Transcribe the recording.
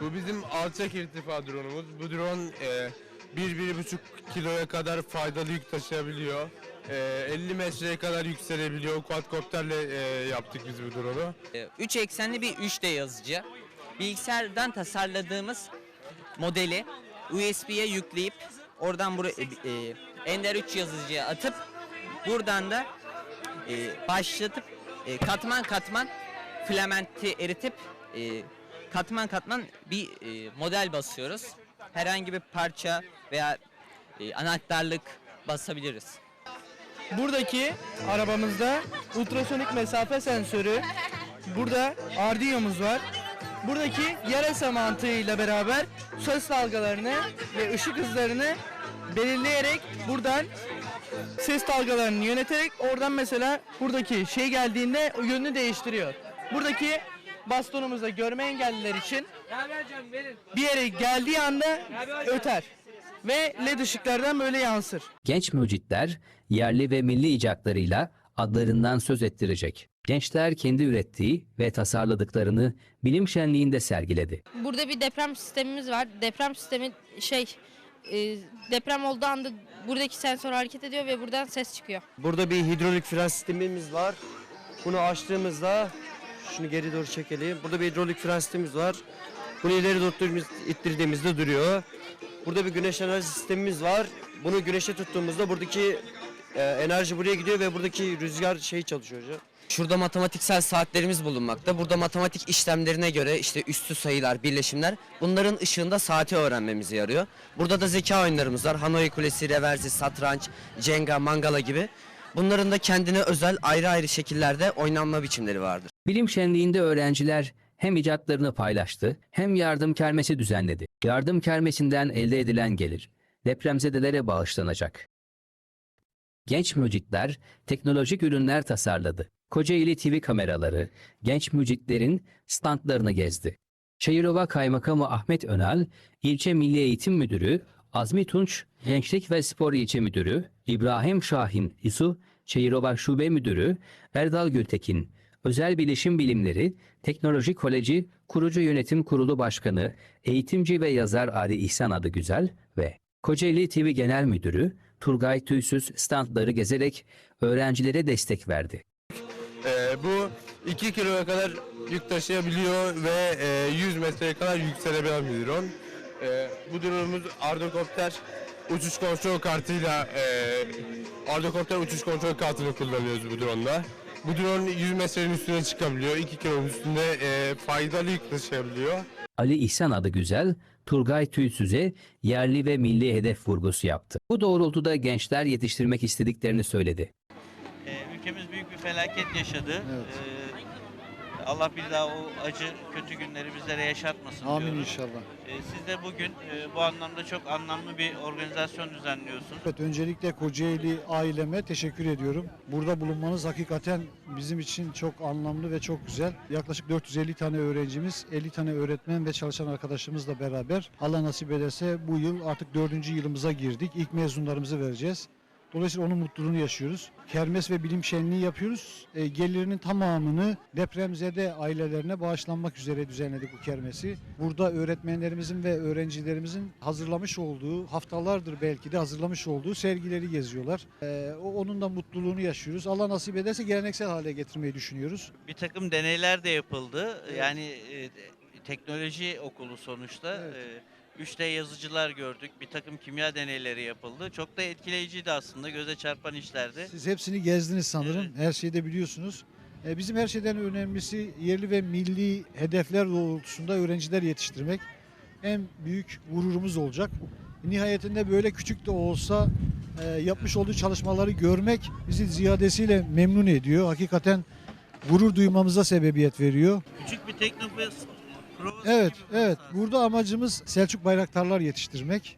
Bu bizim alçak irtifa drone'umuz. Bu drone e, 1-1,5 kiloya kadar faydalı yük taşıyabiliyor. E, 50 metreye kadar yükselebiliyor. Quadcopterle e, yaptık biz bu drone'u. 3 eksenli bir 3D yazıcı. Bilgisayardan tasarladığımız modeli USB'ye yükleyip oradan buraya e, Ender 3 yazıcıya atıp buradan da e, başlatıp e, katman katman filamenti eritip e, katman katman bir e, model basıyoruz. Herhangi bir parça veya e, anahtarlık basabiliriz. Buradaki arabamızda ultrasonik mesafe sensörü, burada Arduino'muz var. Buradaki yarasa mantığıyla beraber ses dalgalarını ve ışık hızlarını belirleyerek buradan ses dalgalarını yöneterek oradan mesela buradaki şey geldiğinde yönünü değiştiriyor. Buradaki bastonumuzda görme engelliler için bir yere geldiği anda öter ve led ışıklardan böyle yansır. Genç mucitler yerli ve milli icatlarıyla adlarından söz ettirecek. Gençler kendi ürettiği ve tasarladıklarını bilim şenliğinde sergiledi. Burada bir deprem sistemimiz var. Deprem sistemi şey e, deprem olduğu anda buradaki sensör hareket ediyor ve buradan ses çıkıyor. Burada bir hidrolik fren sistemimiz var. Bunu açtığımızda şunu geri doğru çekelim. Burada bir hidrolik fren sistemimiz var. Bunu ileri doğru ittirdiğimiz- ittirdiğimizde duruyor. Burada bir güneş enerji sistemimiz var. Bunu güneşe tuttuğumuzda buradaki e, enerji buraya gidiyor ve buradaki rüzgar şeyi çalışıyor hocam. Şurada matematiksel saatlerimiz bulunmakta. Burada matematik işlemlerine göre işte üstü sayılar, birleşimler bunların ışığında saati öğrenmemize yarıyor. Burada da zeka oyunlarımız var. Hanoi Kulesi, Reversi, Satranç, Jenga, Mangala gibi. Bunların da kendine özel ayrı ayrı şekillerde oynanma biçimleri vardır. Bilim şenliğinde öğrenciler hem icatlarını paylaştı hem yardım kermesi düzenledi. Yardım kermesinden elde edilen gelir depremzedelere bağışlanacak. Genç mucitler teknolojik ürünler tasarladı. Kocaeli TV kameraları genç mucitlerin standlarını gezdi. Çayırova Kaymakamı Ahmet Önal, İlçe Milli Eğitim Müdürü Azmi Tunç, Gençlik ve Spor İlçe Müdürü İbrahim Şahin İsu, Çayırova Şube Müdürü Erdal Gültekin, Özel Bilişim Bilimleri Teknoloji Koleji Kurucu Yönetim Kurulu Başkanı, eğitimci ve yazar Ali İhsan Adı Güzel ve Kocaeli TV Genel Müdürü Turgay Tüysüz standları gezerek öğrencilere destek verdi. E, bu 2 kiloya kadar yük taşıyabiliyor ve e, 100 metreye kadar yükselebilen bir drone. E, bu drone'umuz Ardocopter uçuş kontrol kartıyla e, Ardocopter uçuş kontrol kartını kullanıyoruz bu drone'da. Bu drone 100 metrenin üstüne çıkabiliyor. 2 kilonun üstünde e, faydalı yük taşıyabiliyor. Ali İhsan adı güzel, Turgay Tüysüz'e yerli ve milli hedef vurgusu yaptı. Bu doğrultuda gençler yetiştirmek istediklerini söyledi. Ee, ülkemiz büyük bir felaket yaşadı. Ee, Allah bir daha o acı, kötü günleri bizlere yaşatmasın Amin diyoruz. inşallah. Ee, siz de bugün e, bu anlamda çok anlamlı bir organizasyon düzenliyorsunuz. Evet, öncelikle Kocaeli aileme teşekkür ediyorum. Burada bulunmanız hakikaten bizim için çok anlamlı ve çok güzel. Yaklaşık 450 tane öğrencimiz, 50 tane öğretmen ve çalışan arkadaşımızla beraber Allah nasip ederse bu yıl artık dördüncü yılımıza girdik. İlk mezunlarımızı vereceğiz. Dolayısıyla onun mutluluğunu yaşıyoruz. Kermes ve bilim şenliği yapıyoruz. E, gelirinin tamamını depremzede ailelerine bağışlanmak üzere düzenledik bu kermesi. Burada öğretmenlerimizin ve öğrencilerimizin hazırlamış olduğu, haftalardır belki de hazırlamış olduğu sergileri geziyorlar. E, onun da mutluluğunu yaşıyoruz. Allah nasip ederse geleneksel hale getirmeyi düşünüyoruz. Bir takım deneyler de yapıldı. Evet. Yani e, teknoloji okulu sonuçta. Evet. E, 3D yazıcılar gördük. Bir takım kimya deneyleri yapıldı. Çok da etkileyiciydi aslında. Göze çarpan işlerdi. Siz hepsini gezdiniz sanırım. Evet. Her şeyi de biliyorsunuz. E, Bizim her şeyden önemlisi yerli ve milli hedefler doğrultusunda öğrenciler yetiştirmek. En büyük gururumuz olacak. Nihayetinde böyle küçük de olsa e, yapmış olduğu çalışmaları görmek bizi ziyadesiyle memnun ediyor. Hakikaten gurur duymamıza sebebiyet veriyor. Küçük bir teknofest Evet, evet. Burada amacımız Selçuk Bayraktarlar yetiştirmek.